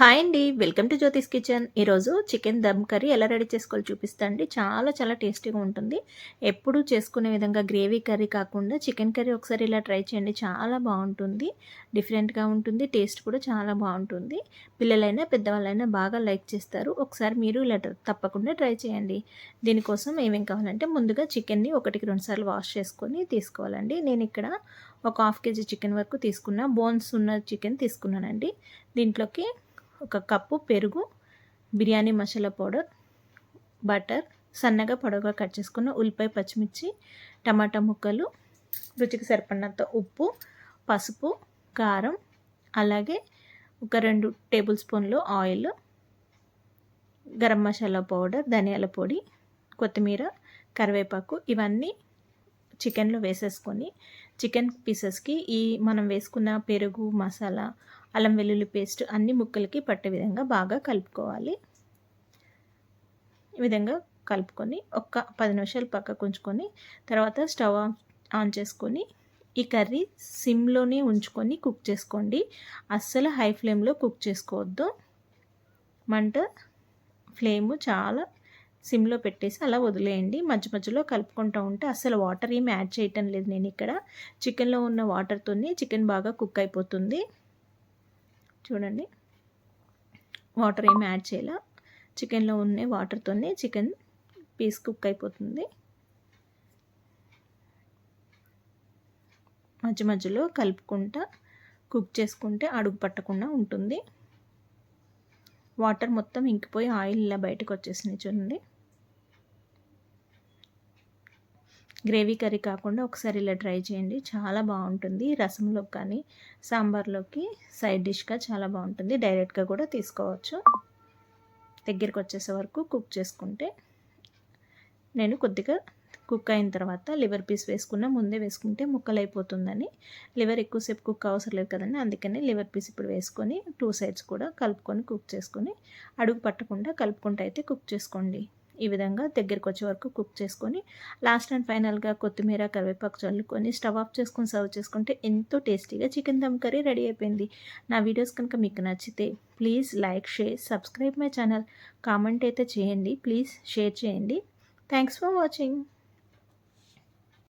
Hi అండి. Welcome to Jyothi's kitchen. ఈరోజు chicken dum curry ఎలా రెడీ చేసుకోవాలి చూపిస్తా అండి చాలా చాలా టేస్టీగా ఉంటుంది. ఎప్పుడు చేసుకునే విధంగా గ్రేవీ కర్రీ కాకుండా చికెన్ కర్రీ ఒకసారి ఇలా ట్రై చేయండి. చాలా బాగుంటుంది. డిఫరెంట్గా ఉంటుంది. టేస్ట్ కూడా చాలా బాగుంటుంది. పిల్లలైనా పెద్దవాళ్ళైనా బాగా లైక్ చేస్తారు. ఒకసారి మీరు ఇలా తప్పకుండా ట్రై చేయండి. దీనికోసం ఏమేం కావాలంటే ముందుగా చికెన్ని ఒకటికి రెండు సార్లు వాష్ చేసుకొని తీసుకోవాలండి. నేను ఇక్కడ ఒక హాఫ్ కేజీ చికెన్ వరకు తీసుకున్న బోన్స్ ఉన్న చికెన్ తీసుకున్నానండి. దీంట్లోకి ఒక కప్పు పెరుగు బిర్యానీ మసాలా పౌడర్ బటర్ సన్నగా పొడవుగా కట్ చేసుకున్న ఉల్లిపాయ పచ్చిమిర్చి టమాటా ముక్కలు రుచికి సరిపడినంత ఉప్పు పసుపు కారం అలాగే ఒక రెండు టేబుల్ స్పూన్లు ఆయిల్ గరం మసాలా పౌడర్ ధనియాల పొడి కొత్తిమీర కరివేపాకు ఇవన్నీ చికెన్లో వేసేసుకొని చికెన్ పీసెస్కి ఈ మనం వేసుకున్న పెరుగు మసాలా అల్లం వెల్లుల్లి పేస్ట్ అన్ని ముక్కలకి పట్టే విధంగా బాగా కలుపుకోవాలి. ఈ విధంగా కలుపుకొని ఒక్క పది నిమిషాలు పక్కకు ఉంచుకొని తర్వాత స్టవ్ ఆన్ చేసుకొని ఈ కర్రీ సిమ్లోనే ఉంచుకొని కుక్ చేసుకోండి. అస్సలు హై ఫ్లేమ్లో కుక్ చేసుకోవద్దు. మంట ఫ్లేమ్ చాలా సిమ్లో పెట్టేసి అలా వదిలేయండి. మధ్య మధ్యలో కలుపుకుంటూ ఉంటే అసలు వాటర్ ఏమి యాడ్ చేయటం లేదు నేను ఇక్కడ. చికెన్లో ఉన్న వాటర్తోనే చికెన్ బాగా కుక్ అయిపోతుంది. చూడండి. వాటర్ ఏమి యాడ్ చేయాల? చికెన్లో ఉన్న వాటర్తోనే చికెన్ పీస్ కుక్ అయిపోతుంది. మధ్య మధ్యలో కలుపుకుంటా కుక్ చేసుకుంటే అడుగు పట్టకుండా ఉంటుంది. వాటర్ మొత్తం ఇంకిపోయి ఆయిల్ ఇలా బయటకు వచ్చేసింది చూడండి. గ్రేవీ కర్రీ కాకుండా ఒకసారి ఇలా ట్రై చేయండి. చాలా బాగుంటుంది. రసంలోకి కానీ సాంబార్లోకి సైడ్ డిష్గా చాలా బాగుంటుంది. డైరెక్ట్గా కూడా తీసుకోవచ్చు. దగ్గరికి వచ్చేసే వరకు కుక్ చేసుకుంటే నేను కొద్దిగా కుక్ అయిన తర్వాత లివర్ పీస్ వేసుకున్న ముందే వేసుకుంటే ముక్కలు అయిపోతుందని లివర్ ఎక్కువసేపు కుక్ అవసరం లేదు కదండి. అందుకని లివర్ పీస్ ఇప్పుడు వేసుకొని టూ సైడ్స్ కూడా కలుపుకొని కుక్ చేసుకొని అడుగు పట్టకుండా కలుపుకుంటూ అయితే కుక్ చేసుకోండి. ఈ విధంగా దగ్గరికి వచ్చే వరకు కుక్ చేసుకొని లాస్ట్ అండ్ ఫైనల్గా కొత్తిమీర కరివేపాకు చల్లుకొని స్టవ్ ఆఫ్ చేసుకొని సర్వ్ చేసుకుంటే ఎంతో టేస్టీగా చికెన్ దమ్ కర్రీ రెడీ అయిపోయింది. నా వీడియోస్ కనుక మీకు నచ్చితే please like share subscribe my channel. Comment అయితే చేయండి ప్లీజ్ షేర్ చేయండి. Thanks for watching.